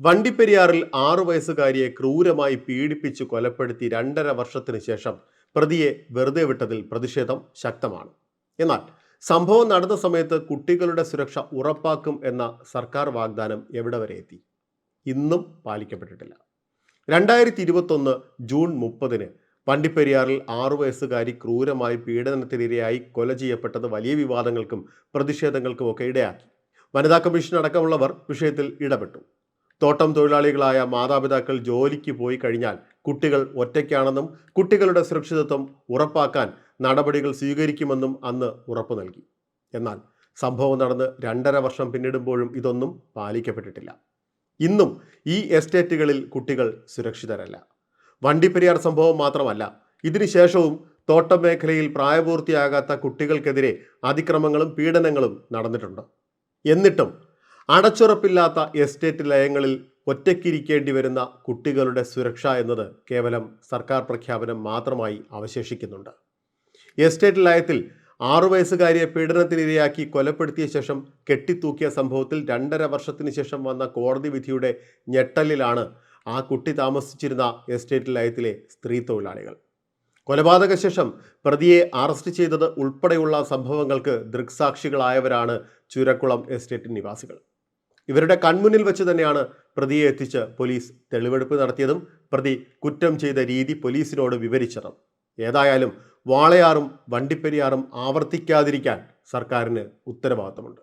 വണ്ടിപ്പെരിയാറിൽ ആറു വയസ്സുകാരിയെ ക്രൂരമായി പീഡിപ്പിച്ച് കൊലപ്പെടുത്തി രണ്ടര വർഷത്തിന് ശേഷം പ്രതിയെ വെറുതെ വിട്ടതിൽ പ്രതിഷേധം ശക്തമാണ്. എന്നാൽ സംഭവം നടന്ന സമയത്ത് കുട്ടികളുടെ സുരക്ഷ ഉറപ്പാക്കും എന്ന സർക്കാർ വാഗ്ദാനം എവിടെ വരെ എത്തി? ഇന്നും പാലിക്കപ്പെട്ടിട്ടില്ല. രണ്ടായിരത്തി ഇരുപത്തൊന്ന് ജൂൺ മുപ്പതിന് വണ്ടിപ്പെരിയാറിൽ ആറു വയസ്സുകാരി ക്രൂരമായി പീഡനത്തിനിരയായി കൊല ചെയ്യപ്പെട്ടത് വലിയ വിവാദങ്ങൾക്കും പ്രതിഷേധങ്ങൾക്കും ഒക്കെ ഇടയാക്കി. വനിതാ കമ്മീഷൻ അടക്കമുള്ളവർ വിഷയത്തിൽ ഇടപെട്ടു. തോട്ടം തൊഴിലാളികളായ മാതാപിതാക്കൾ ജോലിക്ക് പോയി കഴിഞ്ഞാൽ കുട്ടികൾ ഒറ്റയ്ക്കാണെന്നും കുട്ടികളുടെ സുരക്ഷിതത്വം ഉറപ്പാക്കാൻ നടപടികൾ സ്വീകരിക്കുമെന്നും അന്ന് ഉറപ്പ് നൽകി. എന്നാൽ സംഭവം നടന്ന് രണ്ടര വർഷം പിന്നിടുമ്പോഴും ഇതൊന്നും പാലിക്കപ്പെട്ടിട്ടില്ല. ഇന്നും ഈ എസ്റ്റേറ്റുകളിൽ കുട്ടികൾ സുരക്ഷിതരല്ല. വണ്ടിപ്പെരിയാർ സംഭവം മാത്രമല്ല ഇതിനുശേഷവും തോട്ടം മേഖലയിൽ പ്രായപൂർത്തിയാകാത്ത കുട്ടികൾക്കെതിരെ അതിക്രമങ്ങളും പീഡനങ്ങളും നടന്നിട്ടുണ്ട്. എന്നിട്ടും അടച്ചുറപ്പില്ലാത്ത എസ്റ്റേറ്റ് ലയങ്ങളിൽ ഒറ്റയ്ക്കിരിക്കേണ്ടി വരുന്ന കുട്ടികളുടെ സുരക്ഷ എന്നത് കേവലം സർക്കാർ പ്രഖ്യാപനം മാത്രമായി അവശേഷിക്കുന്നുണ്ട്. എസ്റ്റേറ്റ് ലയത്തിൽ ആറു വയസ്സുകാരിയെ പീഡനത്തിനിരയാക്കി കൊലപ്പെടുത്തിയ ശേഷം കെട്ടിത്തൂക്കിയ സംഭവത്തിൽ രണ്ടര വർഷത്തിന് ശേഷം വന്ന കോടതി വിധിയുടെ ഞെട്ടലിലാണ് ആ കുട്ടി താമസിച്ചിരുന്ന എസ്റ്റേറ്റ് ലയത്തിലെ സ്ത്രീ തൊഴിലാളികൾ. കൊലപാതക ശേഷം പ്രതിയെ അറസ്റ്റ് ചെയ്തത് ഉൾപ്പെടെയുള്ള സംഭവങ്ങൾക്ക് ദൃക്സാക്ഷികളായവരാണ് ചുരക്കുളം എസ്റ്റേറ്റ് നിവാസികൾ. ഇവരുടെ കൺമുന്നിൽ വെച്ച് തന്നെയാണ് പ്രതിയെ എത്തിച്ച് പോലീസ് തെളിവെടുപ്പ് നടത്തിയതും പ്രതി കുറ്റം ചെയ്ത രീതി പോലീസിനോട് വിവരിച്ചതും. ഏതായാലും വാളയാറും വണ്ടിപ്പെരിയാറും ആവർത്തിക്കാതിരിക്കാൻ സർക്കാരിന് ഉത്തരവാദിത്തമുണ്ട്.